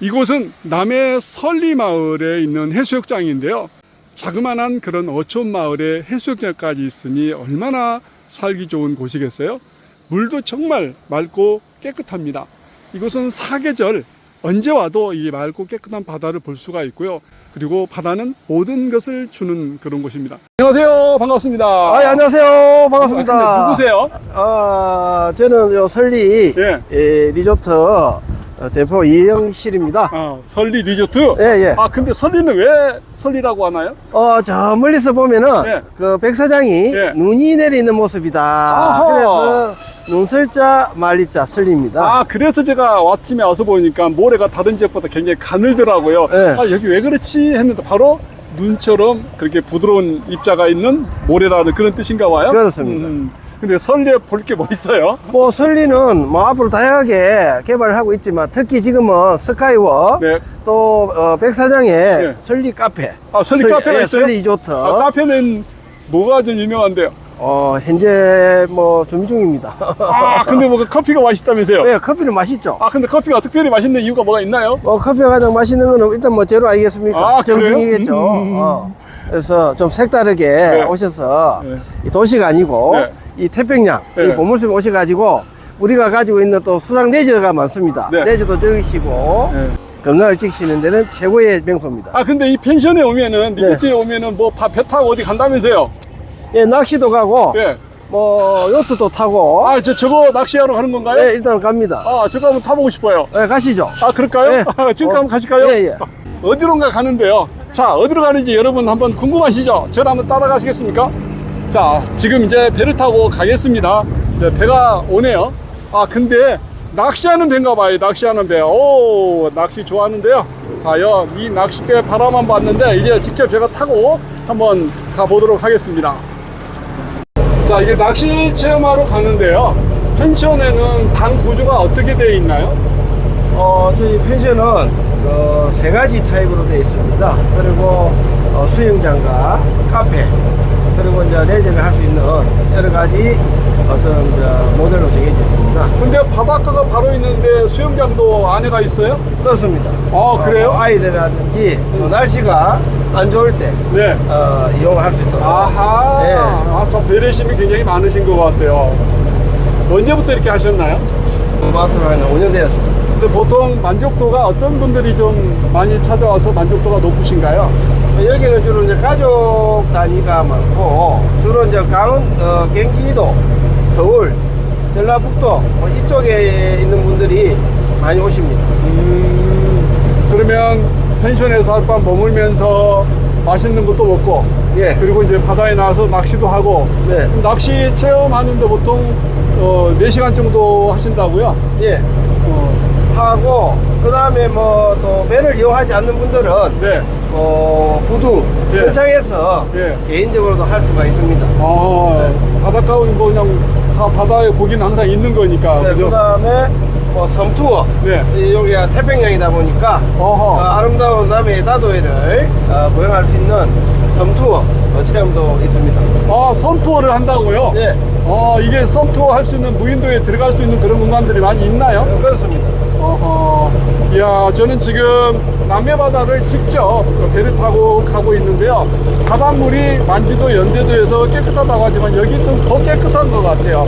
이곳은 남해 설리마을에 있는 해수욕장인데요. 자그마한 그런 어촌 마을에 해수욕장까지 있으니 얼마나 살기 좋은 곳이겠어요? 물도 정말 맑고 깨끗합니다. 이곳은 사계절 언제 와도 이 맑고 깨끗한 바다를 볼 수가 있고요. 그리고 바다는 모든 것을 주는 그런 곳입니다. 안녕하세요. 반갑습니다. 아, 예, 안녕하세요. 반갑습니다. 근데 누구세요? 아, 저는 요 설리 예. 예, 리조트 어, 대표 이영실입니다. 아, 설리 리조트? 예, 예. 아, 근데 설리는 왜 설리라고 하나요? 어, 저 멀리서 보면은 예. 그 백사장이 예. 눈이 내리는 모습이다. 아하. 그래서 눈설자 말리자 설리입니다. 아, 그래서 제가 아침에 와서 보니까 모래가 다른 지역보다 굉장히 가늘더라고요. 네. 아, 여기 왜 그렇지 했는데 바로 눈처럼 그렇게 부드러운 입자가 있는 모래라는 그런 뜻인가 봐요. 그렇습니다. 음, 근데 설리에 볼 게 뭐 있어요? 뭐 설리는 뭐 앞으로 다양하게 개발을 하고 있지만 특히 지금은 스카이워 네. 또 어, 백사장에 네. 설리 카페 아, 설리 설- 카페가 예, 있어요? 설리 리조트 아, 카페는 뭐가 좀 유명한데요? 어, 현재 뭐 준비 중입니다. 아, 근데 뭐 커피가 맛있다면서요? 예, 커피는 맛있죠. 아, 근데 커피가 특별히 맛있는 이유가 뭐가 있나요? 뭐 커피가 가장 맛있는 거는 일단 뭐 제로 아니겠습니까? 아, 그래요? 정성이겠죠. 음. 어. 그래서 좀 색다르게 네. 오셔서 네. 이 도시가 아니고 네. 이 태평양, 네. 이 보물섬에 오셔가지고 우리가 가지고 있는 또 수상 레저가 많습니다. 네. 레저도 즐기시고 네. 건강을 지키시는 데는 최고의 명소입니다. 아, 근데 이 펜션에 오면은, 네. 리조트에 오면은 뭐배 타고 어디 간다면서요? 예, 낚시도 가고 예. 뭐 요트도 타고 아, 저, 저거 낚시하러 가는 건가요? 예, 일단 갑니다. 아, 저거 한번 타보고 싶어요. 예, 가시죠. 아, 그럴까요? 예. 아, 지금 어, 한번 가실까요? 예, 예. 어디론가 가는데요. 자, 어디로 가는지 여러분 한번 궁금하시죠? 저를 한번 따라가시겠습니까? 자, 지금 이제 배를 타고 가겠습니다. 이제 배가 오네요. 아, 근데 낚시하는 배인가 봐요. 낚시하는 배. 오, 낚시 좋아하는데요. 과연 이 낚싯배 바라만 봤는데 이제 직접 제가 타고 한번 가보도록 하겠습니다. 자, 이게 낚시 체험하러 가는데요. 펜션에는 방 구조가 어떻게 되어 있나요? 어, 저희 펜션은 어, 세 가지 타입으로 되어 있습니다. 그리고 어, 수영장과 카페, 그리고 이제 레저를 할 수 있는 여러 가지 어떤 모델로 정해져 있습니다. 근데 바닷가가 바로 있는데 수영장도 안에가 있어요? 그렇습니다. 아, 그래요? 어, 아이들이라든지 또 날씨가 안 좋을 때 네. 어, 이용을 할수 있도록. 아하. 네. 아, 참 배려심이 굉장히 많으신 것 같아요. 언제부터 이렇게 하셨나요? 마트로 한 5년 되었습니다. 근데 보통 만족도가 어떤 분들이 좀 많이 찾아와서 만족도가 높으신가요? 어, 여기는 주로 이제 가족 단위가 많고 주로 이제 강원, 어, 경기도, 서울, 전라북도 뭐 이쪽에 있는 분들이 많이 오십니다. 음, 그러면 펜션에서 하룻밤 머물면서 맛있는 것도 먹고, 예. 그리고 이제 바다에 나와서 낚시도 하고, 네. 낚시 체험하는데 보통 어, 4시간 정도 하신다고요? 예. 어, 하고 그 다음에 뭐또 배를 이용하지 않는 분들은 네. 어 구두 예. 현장에서 예. 개인적으로도 할 수가 있습니다. 아, 바닷가는 뭐 그냥 다 바다에 고기는 항상 있는 거니까. 네, 그죠? 그 다음에 뭐 섬투어 네. 이 여기가 태평양이다 보니까 어, 어허. 아름다운 남해의 다도해를 어, 보행할 수 있는 섬투어 어, 체험도 있습니다. 아, 섬 투어를 한다고요? 네, 어, 이게 섬 투어 할 수 있는 무인도에 들어갈 수 있는 그런 공간들이 많이 있나요? 어, 그렇습니다. 어허. 이야, 저는 지금 남해 바다를 직접 배를 타고 가고 있는데요. 바닷물이 만지도 연대도에서 깨끗하다고 하지만 여기는 더 깨끗한 것 같아요.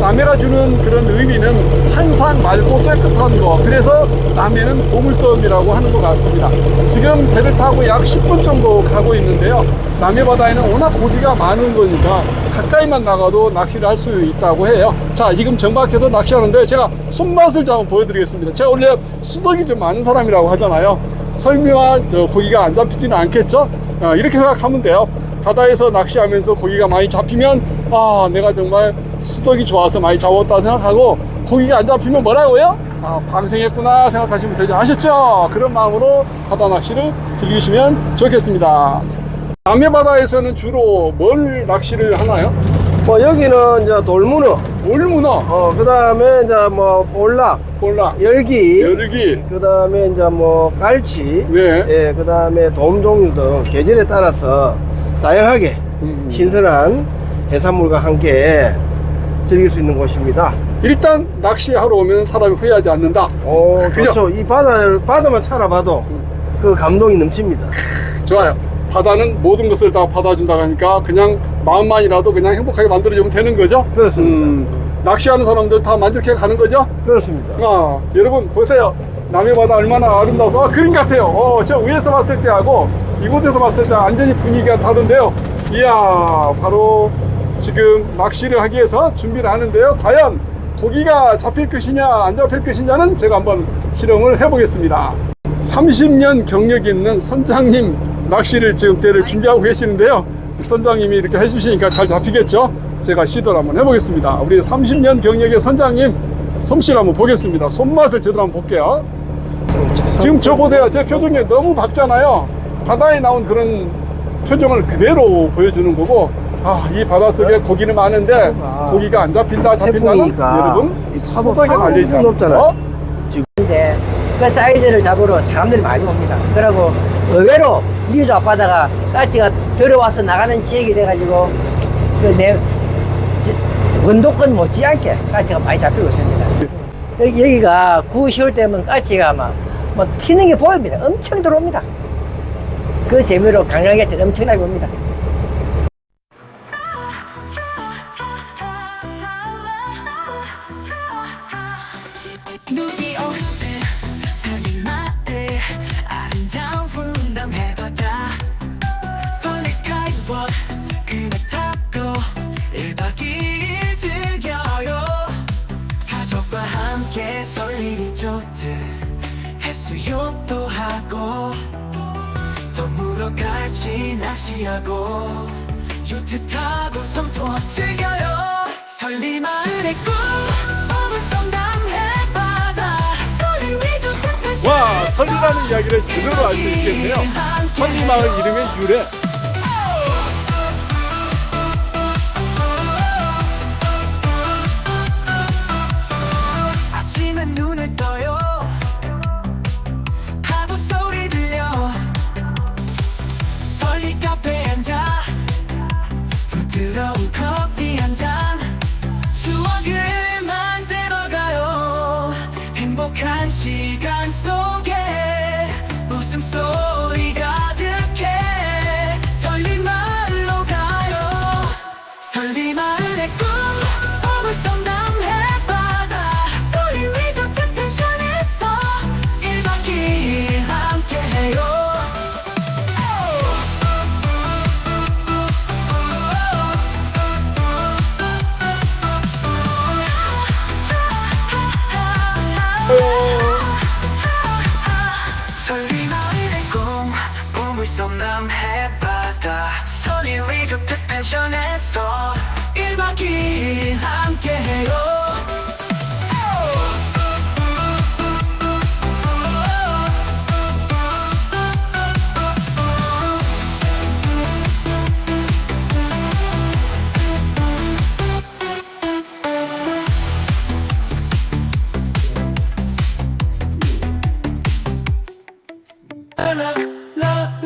남해가 주는 그런 의미는 항상 맑고 깨끗한 거. 그래서 남해는 보물섬이라고 하는 것 같습니다. 지금 배를 타고 약 10분 정도 가고 있는데요. 남해 바다에는 워낙 고기가 많은 거니까 가까이만 나가도 낚시를 할 수 있다고 해요. 자, 지금 정박해서 낚시하는데 제가 손맛을 좀 보여드리겠습니다. 제가 원래 수덕 이 좀 많은 사람이라고 하잖아요. 설미와 저 고기가 안 잡히지는 않겠죠? 어, 이렇게 생각하면 돼요. 바다에서 낚시하면서 고기가 많이 잡히면 아 내가 정말 수덕이 좋아서 많이 잡았다 생각하고 고기가 안 잡히면 뭐라고요? 아 방생했구나 생각하시면 되죠 아셨죠? 그런 마음으로 바다 낚시를 즐기시면 좋겠습니다 남해 바다에서는 주로 뭘 낚시를 하나요? 뭐 여기는 이제 돌문어, 올문어, 어, 그 다음에 이제 뭐 볼락, 볼라, 열기, 열기, 그 다음에 이제 뭐 깔치, 네. 예, 그 다음에 돔 종류 등 계절에 따라서 다양하게 음. 신선한 해산물과 함께 즐길 수 있는 곳입니다. 일단 낚시하러 오면 사람이 후회하지 않는다. 어, 그죠? 그렇죠. 이 바다를 바다만 찾아봐도 그 감동이 넘칩니다. 좋아요. 바다는 모든 것을 다 받아준다고 하니까 그냥 마음만이라도 그냥 행복하게 만들어주면 되는 거죠? 그렇습니다. 음, 낚시하는 사람들 다 만족해 가는 거죠? 그렇습니다. 아, 여러분 보세요. 남해 바다 얼마나 아름다워서 아, 그림 같아요. 어, 저 위에서 봤을 때하고 이곳에서 봤을 때 완전히 분위기가 다른데요. 이야, 바로 지금 낚시를 하기 위해서 준비를 하는데요. 과연 고기가 잡힐 것이냐 안 잡힐 것이냐는 제가 한번 실험을 해보겠습니다. 30년 경력 있는 선장님 낚시를 지금 때를 준비하고 계시는데요. 선장님이 이렇게 해주시니까 잘 잡히겠죠? 제가 시도를 한번 해보겠습니다. 우리 30년 경력의 선장님 솜씨를 한번 보겠습니다. 손맛을 제대로 한번 볼게요. 지금 저 보세요. 제 표정이 너무 밝잖아요. 바다에 나온 그런 표정을 그대로 보여주는 거고, 아, 이 바닷속에 고기는 많은데 고기가 안 잡힌다, 잡힌다는 여러분 소박에 달려있다. 근데 그 사이즈를 잡으러 사람들이 많이 옵니다. 그리고 의외로 미주 앞바다가 까치가 들어와서 나가는 지역이 돼가지고 그내 원도권 못지않게 까치가 많이 잡히고 있습니다. 여기, 여기가 9, 10월 되면 까치가 막, 뭐 튀는 게 보입니다. 엄청 들어옵니다. 그 재미로 관광객들이 엄청나게 옵니다. 하고 덤으로 갈지 낚시하고 요트 타고 섬도 즐겨요 설리 마을의 꿈 어느 성남 해 바다 설리 위주 와, 설리라는 이야기를 제대로 알 수 있겠네요. 설리 마을 이름의 유래. 보물섬남 해바다. 소리 리조트 펜션에서 1박 2일 함께해요.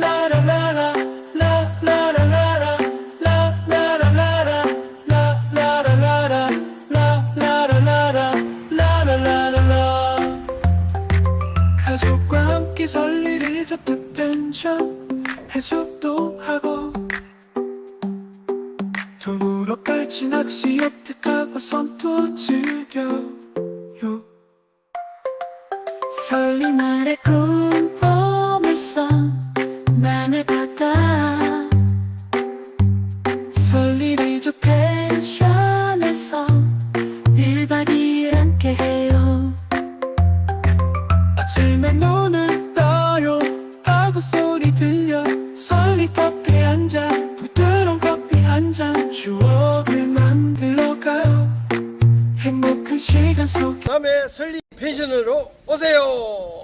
가족과 펜션 해수도 하고 도무로 깔치 낚시 엽득하고 선도 즐겨 시간 속 다음에 설리 펜션으로 오세요.